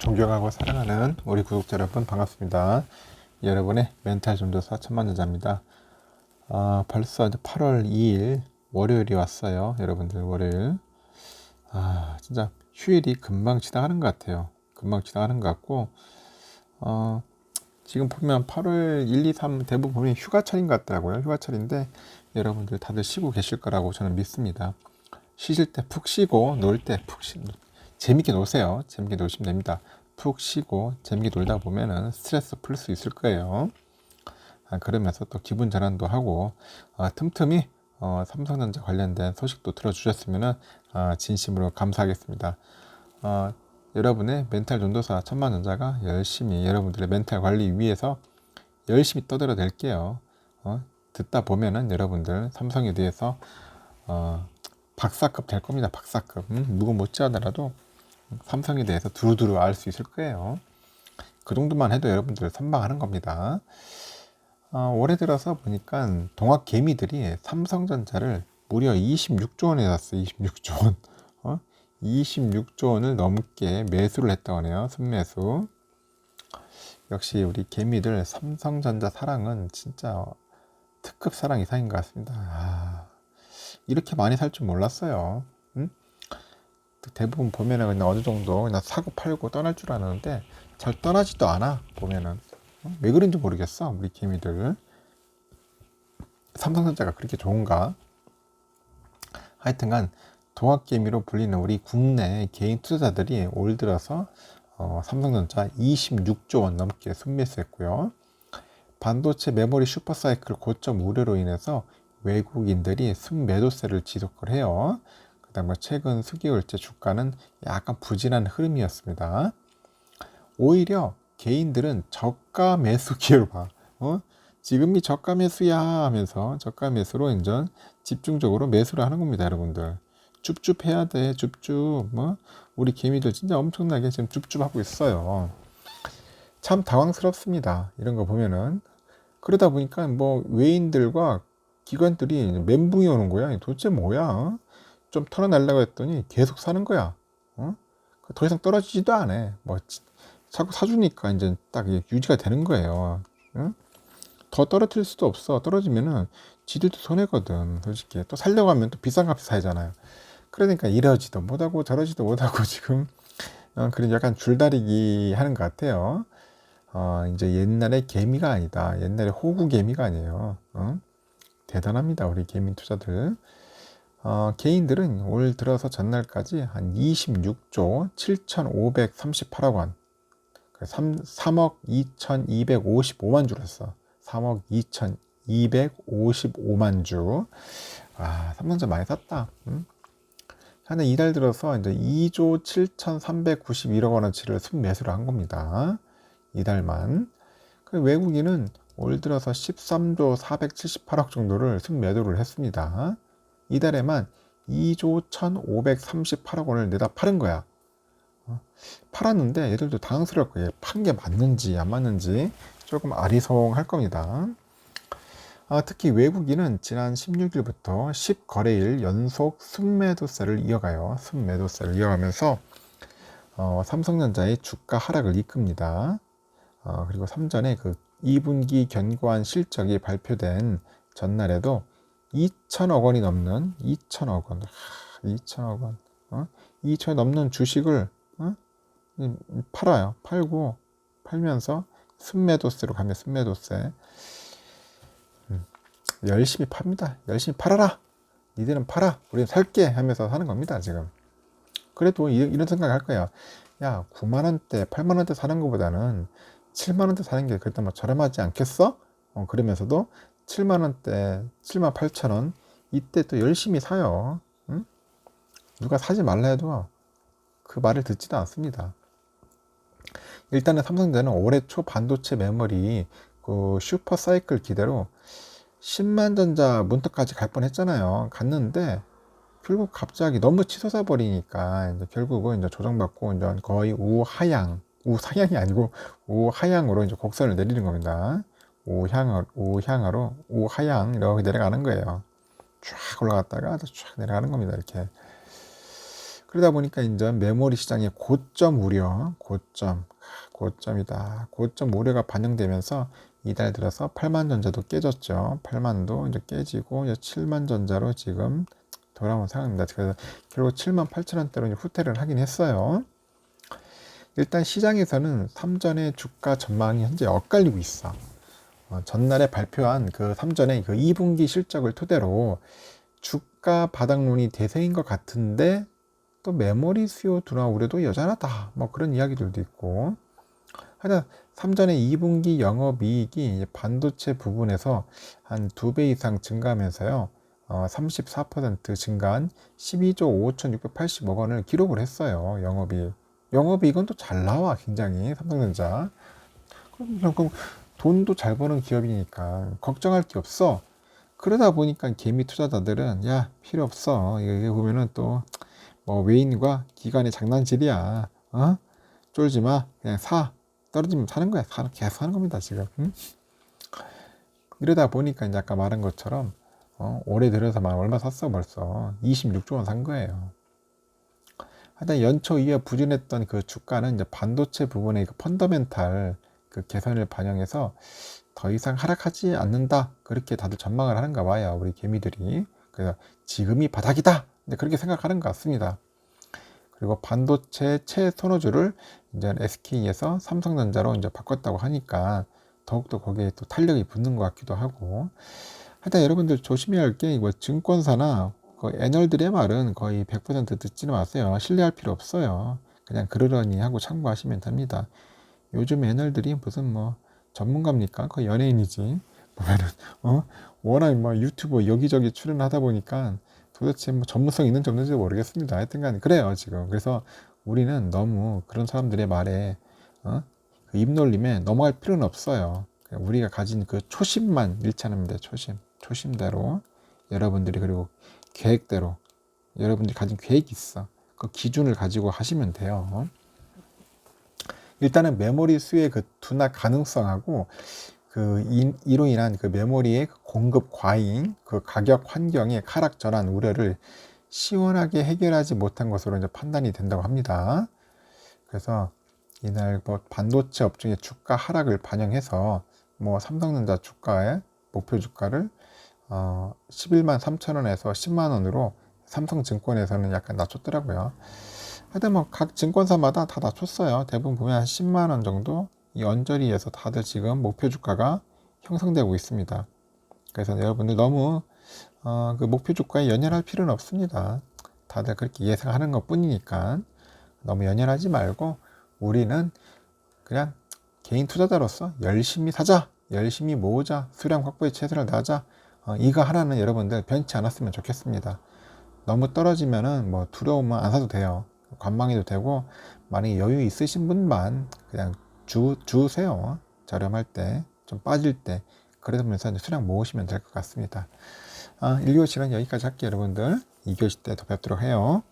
존경하고 사랑하는 우리 구독자 여러분 반갑습니다. 여러분의 멘탈 전도사 천만 여자입니다. 아, 벌써 이제 8월 2일 월요일이 왔어요. 여러분들 월요일. 아, 진짜 휴일이 금방 지나가는 것 같아요. 금방 지나가는 것 같고, 어, 지금 보면 8월 1, 2, 3 대부분 보면 휴가철인 것 같더라고요. 휴가철인데 여러분들 다들 쉬고 계실 거라고 저는 믿습니다. 쉬실 때 푹 쉬고 놀 때 푹 쉬, 재밌게 노세요. 재밌게 노시면 됩니다. 푹 쉬고 재밌게 놀다 보면은 스트레스 풀 수 있을 거예요. 아, 그러면서 또 기분 전환도 하고 아, 틈틈이 어, 삼성전자 관련된 소식도 들어주셨으면 아, 진심으로 감사하겠습니다. 어, 여러분의 멘탈 전도사 천만전자가 열심히 여러분들의 멘탈 관리 위해서 열심히 떠들어 댈게요. 어, 듣다 보면은 여러분들 삼성에 대해서 어, 박사급 될 겁니다. 박사급. 음, 누구 못지않더라도 삼성에 대해서 두루두루 알 수 있을 거예요. 그 정도만 해도 여러분들 선방하는 겁니다. 어, 올해 들어서 보니까 동학 개미들이 삼성전자를 무려 26조 원에 샀어요. 26조 원. 어? 26조 원을 넘게 매수를 했다고 하네요. 순매수. 역시 우리 개미들 삼성전자 사랑은 진짜 특급 사랑 이상인 것 같습니다. 아, 이렇게 많이 살 줄 몰랐어요. 응? 대부분 보면은 그냥 어느 정도 그냥 사고 팔고 떠날 줄 아는데 잘 떠나지도 않아 보면은 어? 왜 그런지 모르겠어 우리 개미들 삼성전자가 그렇게 좋은가 하여튼간 동학개미로 불리는 우리 국내 개인 투자자들이 올 들어서 어, 삼성전자 26조 원 넘게 순매수했고요 반도체 메모리 슈퍼사이클 고점 우려로 인해서 외국인들이 순매도세를 지속을 해요 그다음에 최근 수개월째 주가는 약간 부진한 흐름이었습니다. 오히려 개인들은 저가 매수 기회로 봐. 어? 지금이 저가 매수야 하면서 저가 매수로 이제 집중적으로 매수를 하는 겁니다, 여러분들. 줍줍 해야 돼, 줍줍. 뭐 우리 개미들 진짜 엄청나게 지금 줍줍 하고 있어요. 참 당황스럽습니다. 이런 거 보면은 그러다 보니까 뭐 외인들과 기관들이 멘붕이 오는 거야. 도대체 뭐야? 좀 털어내려고 했더니 계속 사는 거야. 어? 더 이상 떨어지지도 않아. 뭐 자꾸 사주니까 이제 딱 유지가 되는 거예요. 어? 더 떨어뜨릴 수도 없어. 떨어지면은 지들도 손해거든. 솔직히 또 살려고 하면 또 비싼 값에 사야잖아요. 그러니까 이러지도 못하고 저러지도 못하고 지금 어, 그런 약간 줄다리기 하는 것 같아요. 어, 이제 옛날에 개미가 아니다. 옛날에 호구 개미가 아니에요. 어? 대단합니다. 우리 개미 투자들. 어, 개인들은 올 들어서 전날까지 한 26조 7,538억 원, 3, 3억 2,255만 주였어. 3억 2,255만 주. 아, 삼성전자 많이 샀다. 응? 한 이달 들어서 이제 2조 7,391억 원어치를 순매수를 한 겁니다. 이달만. 그 외국인은 올 들어서 13조 478억 정도를 순매도를 했습니다. 이달에만 2조 1,538억 원을 내다 팔은 거야. 어? 팔았는데 얘들도 당황스러울 거예요. 판 게 맞는지 안 맞는지 조금 아리송할 겁니다. 아, 특히 외국인은 지난 16일부터 10거래일 연속 순매도세를 이어가요. 순매도세를 이어가면서 어, 삼성전자의 주가 하락을 이끕니다. 어, 그리고 3전에 그 2분기 견고한 실적이 발표된 전날에도 2천억 원이 넘는 2천억 원, 하, 2천억 원, 어? 2천이 넘는 주식을 어? 팔아요. 팔고 팔면서 순매도세로 가면 순매도세 음, 열심히 팝니다. 열심히 팔아라. 니들은 팔아. 우리는 살게 하면서 사는 겁니다. 지금. 그래도 이, 런 생각 할 거야. 야, 9만 원대, 8만 원대 사는 것보다는 7만 원대 사는 게 그래도 뭐 저렴하지 않겠어? 어, 그러면서도 7만 원대, 7만 8천 원 이때 또 열심히 사요. 응? 누가 사지 말라 해도 그 말을 듣지도 않습니다. 일단은 삼성전자는 올해 초 반도체 메모리 그 슈퍼 사이클 기대로 10만 전자 문턱까지 갈 뻔했잖아요. 갔는데 결국 갑자기 너무 치솟아 버리니까 이제 결국은 이제 조정받고 이제 거의 우하향, 우사향이 아니고 우하향으로 이제 곡선을 내리는 겁니다. 우향, 우향으로, 우하향 이렇게 내려가는 거예요. 쫙 올라갔다가 쫙 내려가는 겁니다. 이렇게. 그러다 보니까 이제 메모리 시장의 고점 우려, 고점, 고점이다. 고점 우려가 반영되면서 이달 들어서 8만 전자도 깨졌죠. 8만도 이제 깨지고 이제 7만 전자로 지금 돌아온 상황입니다. 그래서 결국 7만 8천 원대로 이제 후퇴를 하긴 했어요. 일단 시장에서는 삼전의 주가 전망이 현재 엇갈리고 있어. 어, 전날에 발표한 그 삼전의 그 2분기 실적을 토대로 주가 바닥론이 대세인 것 같은데 또 메모리 수요 둔화 우려도 여전하다. 뭐 그런 이야기들도 있고. 하여튼 삼전의 2분기 영업이익이 반도체 부분에서 한 두 배 이상 증가하면서요. 어, 34% 증가한 12조 5,680억 원을 기록을 했어요. 영업이익. 영업이익은 또 잘 나와 굉장히 삼성전자. 그럼, 그럼 돈도 잘 버는 기업이니까 걱정할 게 없어. 그러다 보니까 개미 투자자들은 야 필요 없어. 이게 보면은 또 뭐 외인과 기관의 장난질이야. 어? 쫄지 마. 그냥 사. 떨어지면 사는 거야. 사, 계속 하는 겁니다 지금. 응? 이러다 보니까 이제 아까 말한 것처럼 어, 올해 들어서만 얼마 샀어 벌써 26조 원 산 거예요. 하여튼 연초 이어 부진했던 그 주가는 이제 반도체 부분의 그 펀더멘탈 그 개선을 반영해서 더 이상 하락하지 않는다. 그렇게 다들 전망을 하는가 봐요 우리 개미들이. 그래서 지금이 바닥이다. 그렇게 생각하는 것 같습니다. 그리고 반도체 최선호주를 이제 SK에서 삼성전자로 이제 바꿨다고 하니까 더욱더 거기에 또 탄력이 붙는 것 같기도 하고. 하여튼 여러분들 조심해야 할 게 뭐 증권사나 그 애널들의 말은 거의 100% 듣지는 마세요. 신뢰할 필요 없어요. 그냥 그러려니 하고 참고하시면 됩니다 요즘 애널들이 무슨 뭐 전문가입니까? 거의 연예인이지. 보면은 어 워낙 뭐 유튜브 여기저기 출연하다 보니까 도대체 뭐 전문성 있는지 없는지 모르겠습니다. 하여튼간 그래요 지금. 그래서 우리는 너무 그런 사람들의 말에 어? 그 입놀림에 넘어갈 필요는 없어요. 우리가 가진 그 초심만 않으면 돼. 초심, 초심대로 여러분들이 그리고 계획대로 여러분들이 가진 계획이 있어. 그 기준을 가지고 하시면 돼요. 일단은 메모리 수의 그 둔화 가능성하고 그 이, 이로 인한 그 메모리의 그 공급 과잉, 그 가격 환경의 전환 우려를 시원하게 해결하지 못한 것으로 이제 판단이 된다고 합니다. 그래서 이날 뭐 반도체 업종의 주가 하락을 반영해서 뭐 삼성전자 주가의 목표 주가를 어 11만 3천 원에서 10만 원으로 삼성증권에서는 약간 낮췄더라고요. 하여튼 뭐 각 증권사마다 다 낮췄어요. 대부분 보면 한 10만 원 정도 이 언저리에서 다들 지금 목표 주가가 형성되고 있습니다. 그래서 여러분들 너무 어, 그 목표 주가에 연연할 필요는 없습니다. 다들 그렇게 예상하는 것 뿐이니까 너무 연연하지 말고 우리는 그냥 개인 투자자로서 열심히 사자, 열심히 모으자, 수량 확보에 최선을 다하자. 어, 이거 하나는 여러분들 변치 않았으면 좋겠습니다. 너무 떨어지면은 뭐 두려우면 안 사도 돼요. 관망해도 되고 만약에 여유 있으신 분만 그냥 주, 주세요. 저렴할 때, 좀 빠질 때. 그러면서 수량 모으시면 될 것 같습니다. 아, 1교시는 여기까지 할게요, 여러분들. 2교시 때 더 뵙도록 해요.